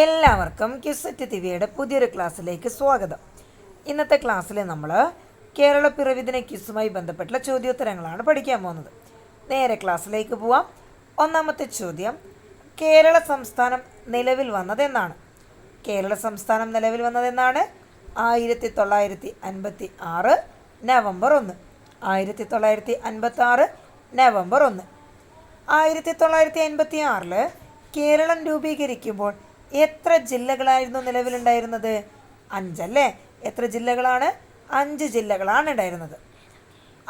എല്ലാവർക്കും ക്യുസറ്റ് തിവിയുടെ പുതിയൊരു ക്ലാസ്സിലേക്ക് സ്വാഗതം. ഇന്നത്തെ ക്ലാസ്സിൽ നമ്മൾ കേരള പിറവിദിന ക്യുസുമായി ബന്ധപ്പെട്ടുള്ള ചോദ്യോത്തരങ്ങളാണ് പഠിക്കാൻ പോകുന്നത്. നേരെ ക്ലാസ്സിലേക്ക് പോവാം. ഒന്നാമത്തെ ചോദ്യം കേരള സംസ്ഥാനം നിലവിൽ വന്നതെന്നാണ്. കേരള സംസ്ഥാനം നിലവിൽ വന്നതെന്നാണ്? ആയിരത്തി തൊള്ളായിരത്തി അൻപത്തി ആറ് നവംബർ ഒന്ന്. ആയിരത്തി തൊള്ളായിരത്തി അൻപത്തി ആറ് നവംബർ ഒന്ന്. ആയിരത്തി തൊള്ളായിരത്തി അൻപത്തി ആറിൽ കേരളം രൂപീകരിക്കുമ്പോൾ എത്ര ജില്ലകളായിരുന്നു നിലവിലുണ്ടായിരുന്നത്? അഞ്ചല്ലേ? എത്ര ജില്ലകളാണ്? അഞ്ച് ജില്ലകളാണ് ഉണ്ടായിരുന്നത്.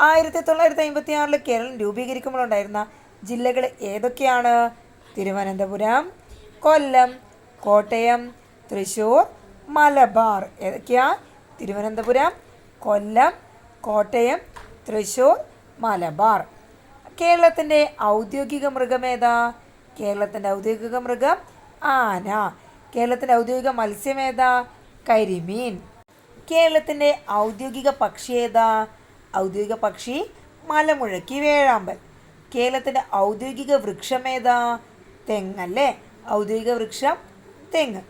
ആയിരത്തി തൊള്ളായിരത്തി അമ്പത്തി ആറിൽ കേരളം രൂപീകരിക്കുമ്പോൾ ഉണ്ടായിരുന്ന ജില്ലകൾ ഏതൊക്കെയാണ്? തിരുവനന്തപുരം കൊല്ലം കോട്ടയം തൃശ്ശൂർ മലബാർ. ഏതൊക്കെയാ? തിരുവനന്തപുരം കൊല്ലം കോട്ടയം തൃശ്ശൂർ മലബാർ. കേരളത്തിന്റെ ഔദ്യോഗിക മൃഗമേതാ കേരളത്തിന്റെ ഔദ്യോഗിക മൃഗം ആന കേരളത്തിന്റെ ഔദ്യോഗിക മത്സ്യമേതാ കരിമീൻ. കേരളത്തിന്റെ ഔദ്യോഗിക പക്ഷി ഏതാ? ഔദ്യോഗിക പക്ഷി മലമുഴക്കി വേഴാമ്പൽ. കേരളത്തിന്റെ ഔദ്യോഗിക വൃക്ഷമേതാ തെങ്ങല്ലേ ഔദ്യോഗിക വൃക്ഷം തെങ്ങ്.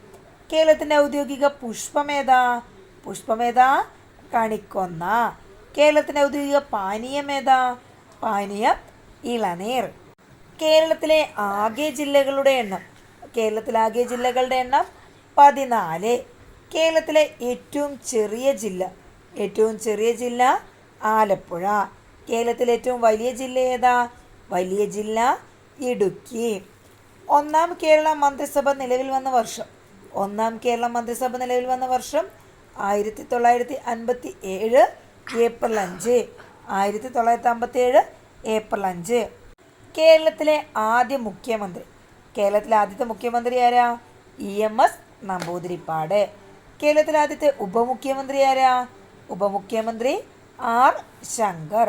കേരളത്തിന്റെ ഔദ്യോഗിക പുഷ്പമേതാ പുഷ്പമേതാ കണിക്കൊന്ന. കേരളത്തിന്റെ ഔദ്യോഗിക പാനീയമേതാ പാനീയം ഇളനീർ. കേരളത്തിലെ ആകെ ജില്ലകളുടെ എണ്ണം കേരളത്തിലെ ആകെ ജില്ലകളുടെ എണ്ണം പതിനാല്. കേരളത്തിലെ ഏറ്റവും ചെറിയ ജില്ല ഏറ്റവും ചെറിയ ജില്ല ആലപ്പുഴ. കേരളത്തിലെ ഏറ്റവും വലിയ ജില്ല ഏതാ? വലിയ ജില്ല ഇടുക്കി. ഒന്നാം കേരള മന്ത്രിസഭ നിലവിൽ വന്ന വർഷം ഒന്നാം കേരള മന്ത്രിസഭ നിലവിൽ വന്ന വർഷം ആയിരത്തി തൊള്ളായിരത്തി അൻപത്തി ഏഴ് ഏപ്രിൽ അഞ്ച് ആയിരത്തി തൊള്ളായിരത്തി അമ്പത്തി ഏഴ് ഏപ്രിൽ അഞ്ച്. കേരളത്തിലെ ആദ്യ മുഖ്യമന്ത്രി കേരളത്തിലെ ആദ്യത്തെ മുഖ്യമന്ത്രി ആരാ? ഇ എം എസ് നമ്പൂതിരിപ്പാട്. കേരളത്തിലെ ആദ്യത്തെ ഉപമുഖ്യമന്ത്രി ആരാ? ഉപമുഖ്യമന്ത്രി ആർ ശങ്കർ.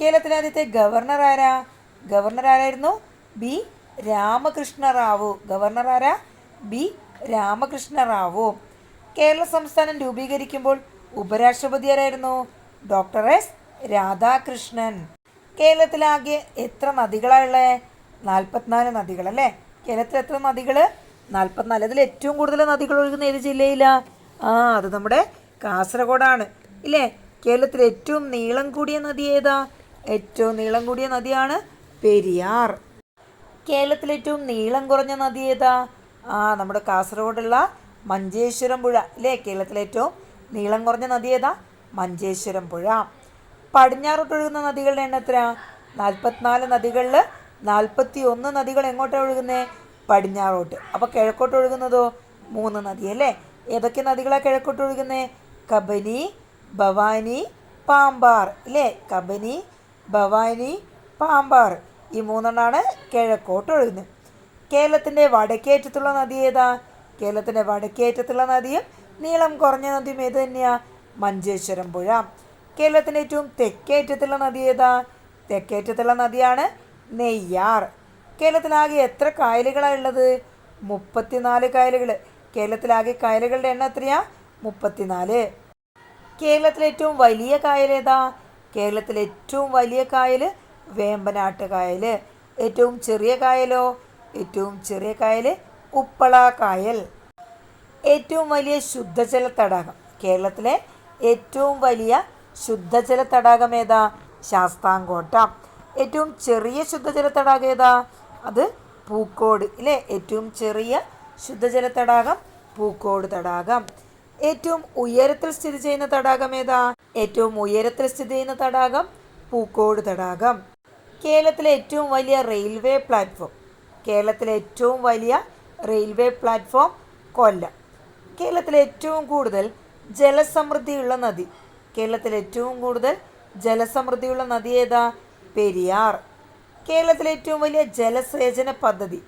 കേരളത്തിലെ ആദ്യത്തെ ഗവർണർ ആരാ? ഗവർണർ ആരായിരുന്നു? ബി രാമകൃഷ്ണ റാവു ഗവർണർ ആരാ? ബി രാമകൃഷ്ണ റാവു കേരള സംസ്ഥാനം രൂപീകരിക്കുമ്പോൾ ഉപരാഷ്ട്രപതി ആരായിരുന്നു? ഡോക്ടർ എസ് രാധാകൃഷ്ണൻ. കേരളത്തിലാകെ എത്ര നദികളാണുള്ളത് നാൽപ്പത്തിനാല് നദികളല്ലേ? കേരളത്തിൽ എത്ര നദികൾ നാൽപ്പത്തിനാല് അതിൽ ഏറ്റവും കൂടുതൽ നദികൾ ഒഴുകുന്ന ഏത് ജില്ലയിലാണ് ആ അത് നമ്മുടെ കാസർഗോഡാണ്. ഇല്ലേ? കേരളത്തിൽ ഏറ്റവും നീളം കൂടിയ നദി ഏതാ? ഏറ്റവും നീളം കൂടിയ നദിയാണ് പെരിയാർ. കേരളത്തിലെ ഏറ്റവും നീളം കുറഞ്ഞ നദി ഏതാ? ആ നമ്മുടെ കാസർഗോഡുള്ള മഞ്ചേശ്വരം പുഴ. അല്ലേ കേരളത്തിലെ ഏറ്റവും നീളം കുറഞ്ഞ നദി ഏതാ? മഞ്ചേശ്വരം പുഴ. പടിഞ്ഞാറോട്ട് ഒഴുകുന്ന നദികളുടെ എണ്ണം എത്ര നാൽപ്പത്തിനാല് നദികളിൽ നാൽപ്പത്തി ഒന്ന് നദികൾ എങ്ങോട്ടാണ് ഒഴുകുന്നത് പടിഞ്ഞാറോട്ട്. അപ്പോൾ കിഴക്കോട്ട് ഒഴുകുന്നതോ? മൂന്ന് നദി അല്ലേ? ഏതൊക്കെ നദികളാണ് കിഴക്കോട്ട് ഒഴുകുന്നത് കബനി ഭവാനി പാമ്പാർ അല്ലേ? കബനി ഭവാനി പാമ്പാർ. ഈ മൂന്നെണ്ണമാണ് കിഴക്കോട്ട് ഒഴുകുന്നത്. കേരളത്തിന്റെ വടക്കേറ്റത്തുള്ള നദി ഏതാ? കേരളത്തിന്റെ വടക്കേറ്റത്തുള്ള നദിയും നീളം കുറഞ്ഞ നദിയും ഏത് തന്നെയാണ് മഞ്ചേശ്വരം പുഴ. കേരളത്തിന്റെ ഏറ്റവും തെക്കേറ്റത്തുള്ള നദി ഏതാ? തെക്കേറ്റത്തുള്ള നദിയാണ് നെയ്യാർ. കേരളത്തിലാകെ എത്ര കായലുകളാണ് ഉള്ളത്? മുപ്പത്തിനാല് കായലുകൾ കേരളത്തിലാകെ കായലുകളുടെ എണ്ണം എത്രയാ? മുപ്പത്തിനാല്. കേരളത്തിലെ ഏറ്റവും വലിയ കായൽ ഏതാ? കേരളത്തിലെ ഏറ്റവും വലിയ കായൽ വേമ്പനാട്ട് കായൽ. ഏറ്റവും ചെറിയ കായലോ? ഏറ്റവും ചെറിയ കായൽ ഉപ്പള കായൽ. ഏറ്റവും വലിയ ശുദ്ധജല തടാകം. കേരളത്തിലെ ഏറ്റവും വലിയ ശുദ്ധജല തടാകം ഏതാ? ശാസ്താംകോട്ട. ഏറ്റവും ചെറിയ ശുദ്ധജല തടാകം ഏതാ? അത് പൂക്കോട്. ഇല്ലേ? ഏറ്റവും ചെറിയ ശുദ്ധജല തടാകം പൂക്കോട് തടാകം. ഏറ്റവും ഉയരത്തിൽ സ്ഥിതി ചെയ്യുന്ന തടാകം ഏതാ? ഏറ്റവും ഉയരത്തിൽ സ്ഥിതി ചെയ്യുന്ന തടാകം പൂക്കോട് തടാകം. കേരളത്തിലെ ഏറ്റവും വലിയ റെയിൽവേ പ്ലാറ്റ്ഫോം. കേരളത്തിലെ ഏറ്റവും വലിയ റെയിൽവേ പ്ലാറ്റ്ഫോം കൊല്ലം. കേരളത്തിലെ ഏറ്റവും കൂടുതൽ ജലസമൃദ്ധിയുള്ള നദി. കേരളത്തിലെ ഏറ്റവും കൂടുതൽ ജലസമൃദ്ധിയുള്ള നദി ഏതാ? പെരിയാർ. കേരളത്തിലെ ഏറ്റവും വലിയ ജലസേചന പദ്ധതി.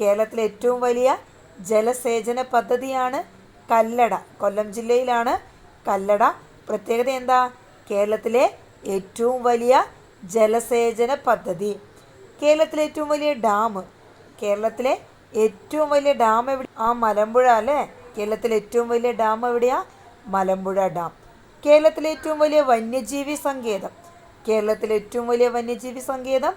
കേരളത്തിലെ ഏറ്റവും വലിയ ജലസേചന പദ്ധതിയാണ് കല്ലട. കൊല്ലം ജില്ലയിലാണ് കല്ലട. പ്രത്യേകത എന്താ? കേരളത്തിലെ ഏറ്റവും വലിയ ജലസേചന പദ്ധതി. കേരളത്തിലെ ഏറ്റവും വലിയ ഡാം. കേരളത്തിലെ ഏറ്റവും വലിയ ഡാം എവിടെ? ആ മലമ്പുഴ അല്ലേ? കേരളത്തിലെ ഏറ്റവും വലിയ ഡാം എവിടെയാ? മലമ്പുഴ ഡാം. കേരളത്തിലെ ഏറ്റവും വലിയ വന്യജീവി സങ്കേതം. കേരളത്തിലെ ഏറ്റവും വലിയ വന്യജീവി സങ്കേതം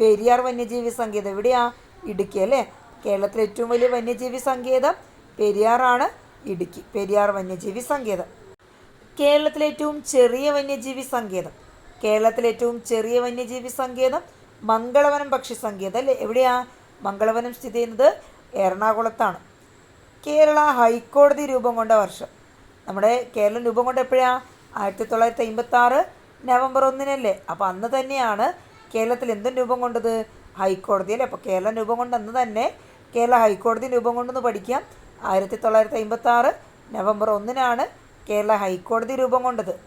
പെരിയാർ വന്യജീവി സങ്കേതം. എവിടെയാ ഇടുക്കി അല്ലേ? കേരളത്തിലെ ഏറ്റവും വലിയ വന്യജീവി സങ്കേതം പെരിയാറാണ് ഇടുക്കി. പെരിയാർ വന്യജീവി സങ്കേതം. കേരളത്തിലെ ഏറ്റവും ചെറിയ വന്യജീവി സങ്കേതം. കേരളത്തിലെ ഏറ്റവും ചെറിയ വന്യജീവി സങ്കേതം മംഗളവനം പക്ഷി സങ്കേതം അല്ലേ? എവിടെയാ? മംഗളവനം സ്ഥിതി ചെയ്യുന്നത് എറണാകുളത്താണ്. കേരള ഹൈക്കോടതി രൂപം കൊണ്ട വർഷം. നമ്മുടെ കേരളം രൂപം കൊണ്ട എപ്പോഴാണ് ആയിരത്തി തൊള്ളായിരത്തി അമ്പത്തി നവംബർ ഒന്നിനല്ലേ? അപ്പോൾ അന്ന് തന്നെയാണ് കേരളത്തിൽ എന്തും രൂപം കൊണ്ടത്? ഹൈക്കോടതി അല്ലേ? അപ്പോൾ കേരളം രൂപം കൊണ്ട് അന്ന് തന്നെ കേരള ഹൈക്കോടതി രൂപം കൊണ്ടെന്ന് പഠിക്കാം. ആയിരത്തി തൊള്ളായിരത്തി അമ്പത്തി ആറ് നവംബർ ഒന്നിനാണ് കേരള ഹൈക്കോടതി രൂപം കൊണ്ടത്.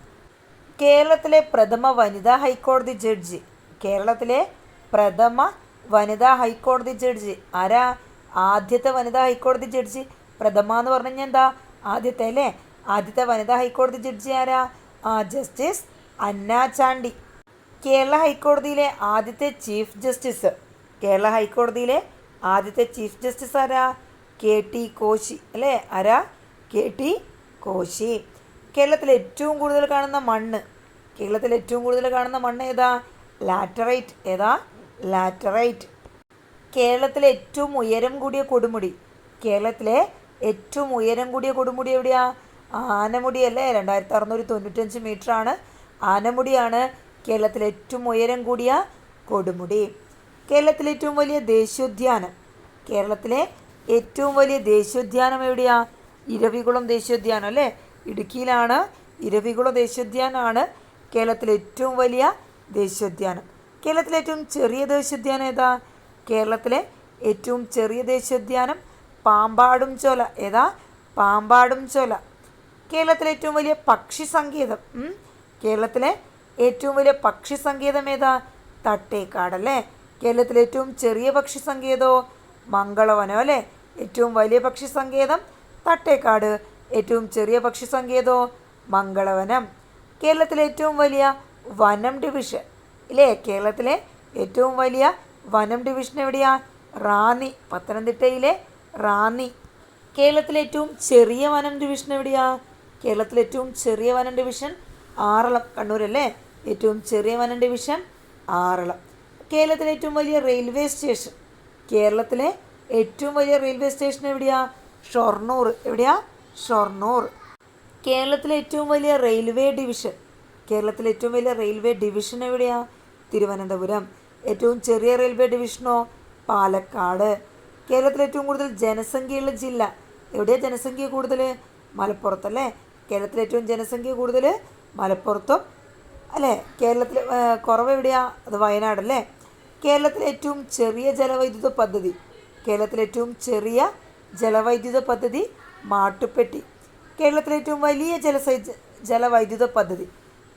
കേരളത്തിലെ പ്രഥമ വനിതാ ഹൈക്കോടതി ജഡ്ജി. കേരളത്തിലെ പ്രഥമ വനിതാ ഹൈക്കോടതി ജഡ്ജി. ആരാ? ആദ്യത്തെ വനിതാ ഹൈക്കോടതി ജഡ്ജി. പ്രഥമ എന്ന് പറഞ്ഞു കഴിഞ്ഞാൽ എന്താ? ആദ്യത്തെ അല്ലേ? ആദ്യത്തെ വനിതാ ഹൈക്കോടതി ജഡ്ജി ആരാ? ജസ്റ്റിസ് അന്ന ചാണ്ടി. കേരള ഹൈക്കോടതിയിലെ ആദ്യത്തെ ചീഫ് ജസ്റ്റിസ്. കേരള ഹൈക്കോടതിയിലെ ആദ്യത്തെ ചീഫ് ജസ്റ്റിസ് ആരാ? K T Koshy. അല്ലേ? ആരാ? K T Koshy. കേരളത്തിൽ ഏറ്റവും കൂടുതൽ കാണുന്ന മണ്ണ്. കേരളത്തിൽ ഏറ്റവും കൂടുതൽ കാണുന്ന മണ്ണ് ഏതാ? ലാറ്ററൈറ്റ്. ഏതാ? ലാറ്ററൈറ്റ്. കേരളത്തിലെ ഏറ്റവും ഉയരം കൂടിയ കൊടുമുടി. കേരളത്തിലെ ഏറ്റവും ഉയരം കൂടിയ കൊടുമുടി എവിടെയാ? ആനമുടി അല്ലേ? രണ്ടായിരത്തി അറുന്നൂറ്റി തൊണ്ണൂറ്റഞ്ച് ആണ് ആനമുടിയാണ് കേരളത്തിലെ ഏറ്റവും ഉയരം കൂടിയ കൊടുമുടി. കേരളത്തിലെ ഏറ്റവും വലിയ ദേശീയോദ്യാനം. കേരളത്തിലെ ഏറ്റവും വലിയ ദേശീയോദ്യാനം എവിടെയാ? ഇരവികുളം ദേശീയോദ്യാനം അല്ലേ? ഇടുക്കിയിലാണ് ഇരവികുളം ദേശീയോദ്യാനമാണ് കേരളത്തിലെ ഏറ്റവും വലിയ ദേശീയോദ്യാനം. കേരളത്തിലെ ഏറ്റവും ചെറിയ ദേശീയോദ്യാനം ഏതാ? കേരളത്തിലെ ഏറ്റവും ചെറിയ ദേശീയോദ്യാനം പാമ്പാടും ചോല. ഏതാ? പാമ്പാടും ചോല. കേരളത്തിലെ ഏറ്റവും വലിയ പക്ഷി സങ്കേതം? കേരളത്തിലെ ഏറ്റവും വലിയ പക്ഷി സങ്കേതം ഏതാ? തട്ടേക്കാടല്ലേ കേരളത്തിലെ ഏറ്റവും ചെറിയ പക്ഷി സങ്കേതമോ മംഗളവനോ അല്ലേ? ഏറ്റവും വലിയ പക്ഷി സങ്കേതം തട്ടേക്കാട്. ഏറ്റവും ചെറിയ പക്ഷി സങ്കേതമോ മംഗളവനം. കേരളത്തിലെ ഏറ്റവും വലിയ വനം ഡിവിഷൻ ഇല്ലേ? കേരളത്തിലെ ഏറ്റവും വലിയ വനം ഡിവിഷൻ എവിടെയാ? റാന്നി പത്തനംതിട്ടയിലെ റാന്നി. കേരളത്തിലെ ഏറ്റവും ചെറിയ വനം ഡിവിഷൻ എവിടെയാ? കേരളത്തിലെ ഏറ്റവും ചെറിയ വനം ഡിവിഷൻ ആറളം കണ്ണൂരല്ലേ? ഏറ്റവും ചെറിയ വനം ഡിവിഷൻ ആറളം. കേരളത്തിലെ ഏറ്റവും വലിയ റെയിൽവേ സ്റ്റേഷൻ. കേരളത്തിലെ ഏറ്റവും വലിയ റെയിൽവേ സ്റ്റേഷൻ എവിടെയാ? ഷൊർണൂർ. എവിടെയാ? ഷൊർണൂർ. കേരളത്തിലെ ഏറ്റവും വലിയ റെയിൽവേ ഡിവിഷൻ. കേരളത്തിലെ ഏറ്റവും വലിയ റെയിൽവേ ഡിവിഷൻ എവിടെയാ? തിരുവനന്തപുരം. ഏറ്റവും ചെറിയ റെയിൽവേ ഡിവിഷനോ? പാലക്കാട്. കേരളത്തിലെ ഏറ്റവും കൂടുതൽ ജനസംഖ്യയുള്ള ജില്ല. എവിടെയാണ് ജനസംഖ്യ കൂടുതൽ മലപ്പുറത്തല്ലേ? കേരളത്തിലെ ഏറ്റവും ജനസംഖ്യ കൂടുതൽ മലപ്പുറത്തും അല്ലേ? കേരളത്തിൽ കുറവ് എവിടെയാണ് അത് വയനാടല്ലേ? കേരളത്തിലെ ഏറ്റവും ചെറിയ ജലവൈദ്യുത പദ്ധതി. കേരളത്തിലെ ഏറ്റവും ചെറിയ ജലവൈദ്യുത പദ്ധതി മാട്ടുപ്പെട്ടി. കേരളത്തിലെ ഏറ്റവും വലിയ ജലസൈ ജലവൈദ്യുത പദ്ധതി.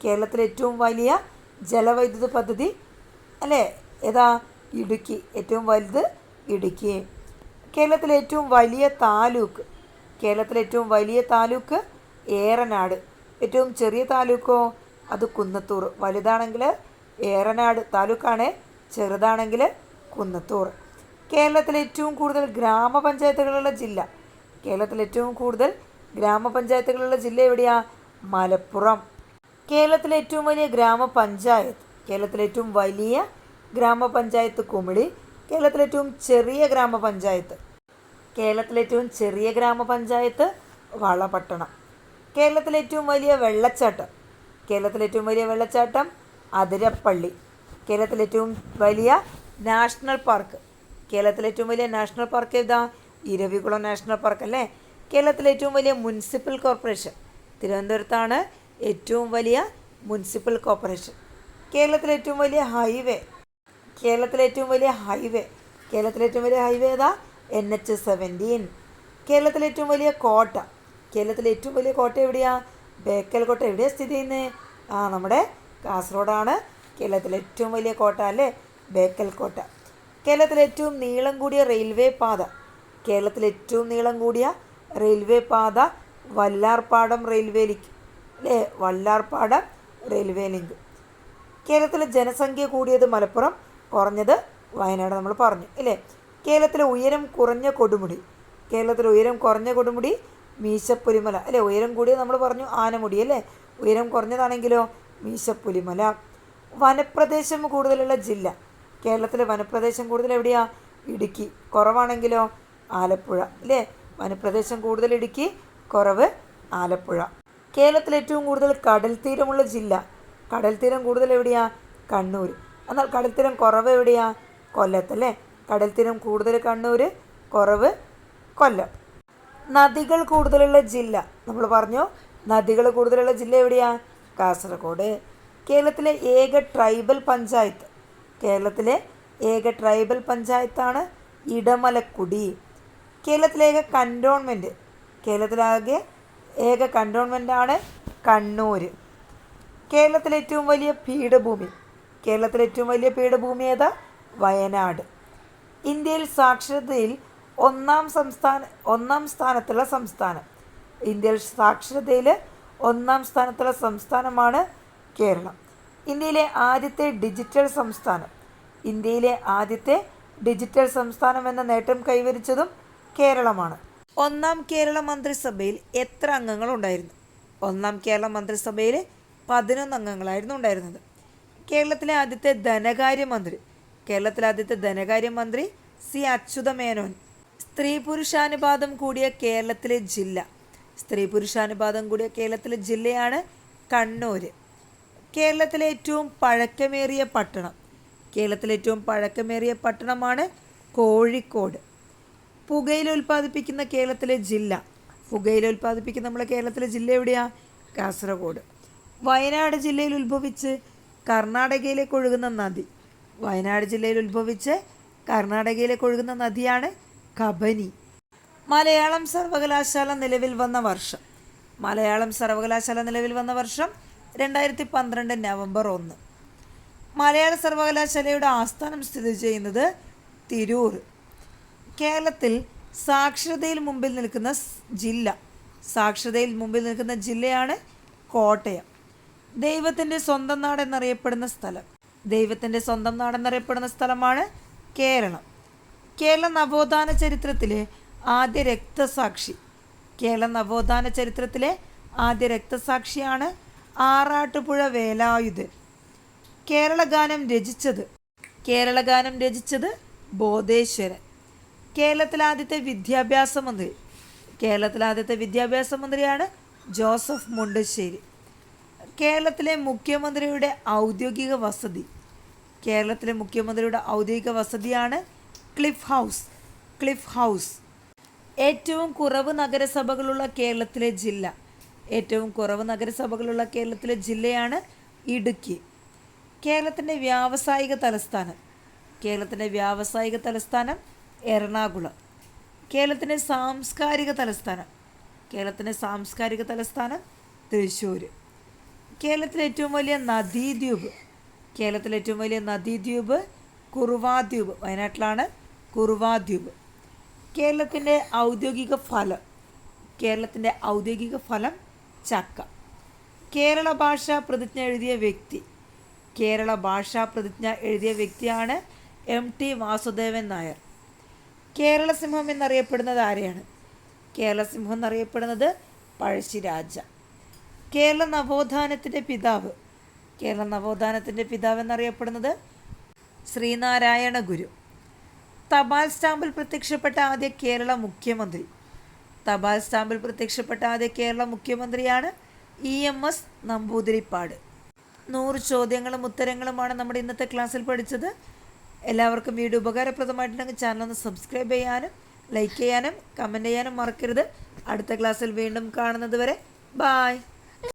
കേരളത്തിലെ ഏറ്റവും വലിയ ജലവൈദ്യുത പദ്ധതി അല്ലേ? ഏതാ? ഇടുക്കി. ഏറ്റവും വലുത് ഇടുക്കി. കേരളത്തിലെ ഏറ്റവും വലിയ താലൂക്ക്. കേരളത്തിലെ ഏറ്റവും വലിയ താലൂക്ക് ഏറനാട്. ഏറ്റവും ചെറിയ താലൂക്കോ? അത് കുന്നത്തൂർ. വലുതാണെങ്കിൽ ഏറനാട് താലൂക്കാണ്. ചെറുതാണെങ്കിൽ കുന്നത്തൂർ. കേരളത്തിലെ ഏറ്റവും കൂടുതൽ ഗ്രാമപഞ്ചായത്തുകളുള്ള ജില്ല. കേരളത്തിലെ ഏറ്റവും കൂടുതൽ ഗ്രാമപഞ്ചായത്തുകളുള്ള ജില്ല എവിടെയാ? മലപ്പുറം. കേരളത്തിലെ ഏറ്റവും വലിയ ഗ്രാമപഞ്ചായത്ത്. കേരളത്തിലെ ഏറ്റവും വലിയ ഗ്രാമപഞ്ചായത്ത് കുമിളി. കേരളത്തിലെ ഏറ്റവും ചെറിയ ഗ്രാമപഞ്ചായത്ത്. കേരളത്തിലെ ഏറ്റവും ചെറിയ ഗ്രാമപഞ്ചായത്ത് വളപട്ടണം. കേരളത്തിലെ ഏറ്റവും വലിയ വെള്ളച്ചാട്ടം കേരളത്തിലെ ഏറ്റവും വലിയ വെള്ളച്ചാട്ടം അതിരപ്പള്ളി കേരളത്തിലെ ഏറ്റവും വലിയ നാഷണൽ പാർക്ക് കേരളത്തിലെ ഏറ്റവും വലിയ നാഷണൽ പാർക്ക് ഏതാ ഇരവികുളം നാഷണൽ പാർക്ക് അല്ലേ കേരളത്തിലെ ഏറ്റവും വലിയ മുനിസിപ്പൽ കോർപ്പറേഷൻ തിരുവനന്തപുരത്താണ് ഏറ്റവും വലിയ മുനിസിപ്പൽ കോർപ്പറേഷൻ കേരളത്തിലെ ഏറ്റവും വലിയ ഹൈവേ കേരളത്തിലെ ഏറ്റവും വലിയ ഹൈവേ കേരളത്തിലെ ഏറ്റവും വലിയ ഹൈവേ ഏതാ എൻ എച്ച് സെവന്റീൻ കേരളത്തിലെ ഏറ്റവും വലിയ കോട്ട കേരളത്തിലെ ഏറ്റവും വലിയ കോട്ട എവിടെയാ? ബേക്കൽ കോട്ട. എവിടെയാണ് സ്ഥിതി ചെയ്യുന്നത് ആ നമ്മുടെ കാസർഗോഡാണ് കേരളത്തിലെ ഏറ്റവും വലിയ കോട്ട അല്ലേ? ബേക്കൽ കോട്ട. കേരളത്തിലെ ഏറ്റവും നീളം കൂടിയ റെയിൽവേ പാത കേരളത്തിലെ ഏറ്റവും നീളം കൂടിയ റെയിൽവേ പാത വല്ലാർപാടം റെയിൽവേ ലിങ്ക് അല്ലേ? Vallarpadam railway link. കേരളത്തിലെ ജനസംഖ്യ കൂടിയത് മലപ്പുറം കുറഞ്ഞത് വയനാട് നമ്മൾ പറഞ്ഞു അല്ലേ? കേരളത്തിലെ ഉയരം കുറഞ്ഞ കൊടുമുടി കേരളത്തിലെ ഉയരം കുറഞ്ഞ കൊടുമുടി മീശപ്പുലിമല. അല്ലേ? ഉയരം കൂടിയ നമ്മൾ പറഞ്ഞു ആനമുടി അല്ലേ? ഉയരം കുറഞ്ഞതാണെങ്കിലോ മീശപ്പുലിമല. വനപ്രദേശം കൂടുതലുള്ള ജില്ല. കേരളത്തിലെ വനപ്രദേശം കൂടുതൽ എവിടെയാ? ഇടുക്കി. കുറവാണെങ്കിലോ ആലപ്പുഴ അല്ലേ? വനപ്രദേശം കൂടുതൽ ഇടുക്കി കുറവ് ആലപ്പുഴ. കേരളത്തിൽ ഏറ്റവും കൂടുതൽ കടൽ തീരമുള്ള ജില്ല. കടൽ തീരം കൂടുതൽ എവിടെയാ? കണ്ണൂർ. എന്നാൽ കടൽ തീരം കുറവ് എവിടെയാ? കൊല്ലത്തല്ലേ കടൽ തീരം കൂടുതൽ കണ്ണൂർ കുറവ് കൊല്ലം. നദികൾ കൂടുതലുള്ള ജില്ല. നമ്മൾ പറഞ്ഞു നദികൾ കൂടുതലുള്ള ജില്ല എവിടെയാണ് കാസർഗോഡ്. കേരളത്തിലെ ഏക ട്രൈബൽ പഞ്ചായത്ത്. കേരളത്തിലെ ഏക ട്രൈബൽ പഞ്ചായത്താണ് ഇടമലക്കുടി. കേരളത്തിലെ ഏക കന്റോൺമെന്റ് കേരളത്തിലാകെ ഏക കന്റോൺമെന്റാണ് കണ്ണൂർ കേരളത്തിലെ ഏറ്റവും വലിയ പീഠഭൂമി. കേരളത്തിലെ ഏറ്റവും വലിയ പീഠഭൂമി ഏതാ? വയനാട്. ഇന്ത്യയിൽ സാക്ഷരതയിൽ ഒന്നാം സംസ്ഥാന ഒന്നാം സ്ഥാനത്തുള്ള സംസ്ഥാനം. ഇന്ത്യയിൽ സാക്ഷരതയിൽ ഒന്നാം സ്ഥാനത്തുള്ള സംസ്ഥാനമാണ് കേരളം. ഇന്ത്യയിലെ ആദ്യത്തെ ഡിജിറ്റൽ സംസ്ഥാനം. ഇന്ത്യയിലെ ആദ്യത്തെ ഡിജിറ്റൽ സംസ്ഥാനം എന്ന നേട്ടം കൈവരിച്ചതും കേരളമാണ്. ഒന്നാം കേരള മന്ത്രിസഭയിൽ എത്ര അംഗങ്ങൾ ഉണ്ടായിരുന്നു? ഒന്നാം കേരള മന്ത്രിസഭയിൽ പതിനൊന്ന് അംഗങ്ങളായിരുന്നു ഉണ്ടായിരുന്നത്. കേരളത്തിലെ ആദ്യത്തെ ധനകാര്യമന്ത്രി കേരളത്തിലെ ആദ്യത്തെ ധനകാര്യമന്ത്രി സി അച്യുതമേനോൻ. സ്ത്രീ പുരുഷാനുപാതം കൂടിയ കേരളത്തിലെ ജില്ല. സ്ത്രീ പുരുഷാനുപാതം കൂടിയ കേരളത്തിലെ ജില്ലയാണ് കണ്ണൂർ കേരളത്തിലെ ഏറ്റവും പഴക്കമേറിയ പട്ടണം. കേരളത്തിലെ ഏറ്റവും പഴക്കമേറിയ പട്ടണമാണ് കോഴിക്കോട്. പുകയില ഉൽപ്പാദിപ്പിക്കുന്ന കേരളത്തിലെ ജില്ല. പുകയില ഉൽപ്പാദിപ്പിക്കുന്ന നമ്മളെ കേരളത്തിലെ ജില്ല എവിടെയാണ് കാസർഗോഡ്. വയനാട് ജില്ലയിൽ ഉത്ഭവിച്ച് കർണാടകയിലേക്ക് ഒഴുകുന്ന നദി. വയനാട് ജില്ലയിൽ ഉത്ഭവിച്ച് കർണാടകയിലേക്ക് ഒഴുകുന്ന നദിയാണ് കബനി. മലയാളം സർവകലാശാല നിലവിൽ വന്ന വർഷം. മലയാളം സർവകലാശാല നിലവിൽ വന്ന വർഷം രണ്ടായിരത്തി പന്ത്രണ്ട് നവംബർ ഒന്ന്. മലയാള സർവകലാശാലയുടെ ആസ്ഥാനം സ്ഥിതി ചെയ്യുന്നത് തിരൂർ. കേരളത്തിൽ സാക്ഷരതയിൽ മുമ്പിൽ നിൽക്കുന്ന ജില്ല. സാക്ഷരതയിൽ മുമ്പിൽ നിൽക്കുന്ന ജില്ലയാണ് കോട്ടയം. ദൈവത്തിന്റെ സ്വന്തം നാടെന്നറിയപ്പെടുന്ന സ്ഥലം. ദൈവത്തിന്റെ സ്വന്തം നാടെന്നറിയപ്പെടുന്ന സ്ഥലമാണ് കേരളം. കേരള നവോത്ഥാന ചരിത്രത്തിലെ ആദ്യ രക്തസാക്ഷി. കേരള നവോത്ഥാന ചരിത്രത്തിലെ ആദ്യ രക്തസാക്ഷിയാണ് ആറാട്ടുപുഴ വേലായുധൻ. കേരളഗാനം രചിച്ചത് കേരളഗാനം രചിച്ചത് ബോധേശ്വരൻ. കേരളത്തിലാദ്യത്തെ വിദ്യാഭ്യാസ മന്ത്രി കേരളത്തിലാദ്യത്തെ വിദ്യാഭ്യാസ മന്ത്രിയാണ് ജോസഫ് മുണ്ടശ്ശേരി. കേരളത്തിലെ മുഖ്യമന്ത്രിയുടെ ഔദ്യോഗിക വസതി കേരളത്തിലെ മുഖ്യമന്ത്രിയുടെ ഔദ്യോഗിക വസതിയാണ് ക്ലിഫ് ഹൗസ് ക്ലിഫ് ഹൗസ്. ഏറ്റവും കുറവ് നഗരസഭകളുള്ള കേരളത്തിലെ ജില്ല. ഏറ്റവും കുറവ് നഗരസഭകളുള്ള കേരളത്തിലെ ജില്ലയാണ് ഇടുക്കി. കേരളത്തിന്റെ വ്യാവസായിക തലസ്ഥാനം. കേരളത്തിന്റെ വ്യാവസായിക തലസ്ഥാനം എറണാകുളം. കേരളത്തിന്റെ സാംസ്കാരിക തലസ്ഥാനം. കേരളത്തിന്റെ സാംസ്കാരിക തലസ്ഥാനം തൃശ്ശൂർ കേരളത്തിലെ ഏറ്റവും വലിയ നദീദ്വീപ്. കേരളത്തിലെ ഏറ്റവും വലിയ നദീദ്വീപ് കുറുവാദ്വീപ്. വയനാട്ടിലാണ് കുറുവാദ്വീപ്. കേരളത്തിന്റെ ഔദ്യോഗിക ഫലം കേരളത്തിന്റെ ഔദ്യോഗിക ഫലം ചക്ക. കേരള ഭാഷാ പ്രതിജ്ഞ എഴുതിയ വ്യക്തി കേരള ഭാഷാ പ്രതിജ്ഞ എഴുതിയ വ്യക്തിയാണ് എം ടി വാസുദേവൻ നായർ. കേരളസിംഹം എന്നറിയപ്പെടുന്നത് ആരെയാണ്? കേരളസിംഹം എന്നറിയപ്പെടുന്നത് പഴശ്ശിരാജ. കേരള നവോത്ഥാനത്തിന്റെ പിതാവ് കേരള നവോത്ഥാനത്തിന്റെ പിതാവ് എന്നറിയപ്പെടുന്നത് ശ്രീനാരായണ ഗുരു തപാൽ സ്റ്റാമ്പിൽ പ്രത്യക്ഷപ്പെട്ട ആദ്യ കേരള മുഖ്യമന്ത്രി. തപാൽ സ്റ്റാമ്പിൽ പ്രത്യക്ഷപ്പെട്ട ആദ്യ കേരള മുഖ്യമന്ത്രിയാണ് ഇ എം എസ് നമ്പൂതിരിപ്പാട്. നൂറ് ചോദ്യങ്ങളും ഉത്തരങ്ങളുമാണ് നമ്മുടെ ഇന്നത്തെ ക്ലാസ്സിൽ പഠിച്ചത്. എല്ലാവർക്കും വീഡിയോ ഉപകാരപ്രദമായിട്ടുണ്ടെങ്കിൽ ചാനലൊന്ന് സബ്സ്ക്രൈബ് ചെയ്യാനും ലൈക്ക് ചെയ്യാനും കമന്റ് ചെയ്യാനും മറക്കരുത്. അടുത്ത ക്ലാസ്സിൽ വീണ്ടും കാണുന്നത് വരെ ബായ്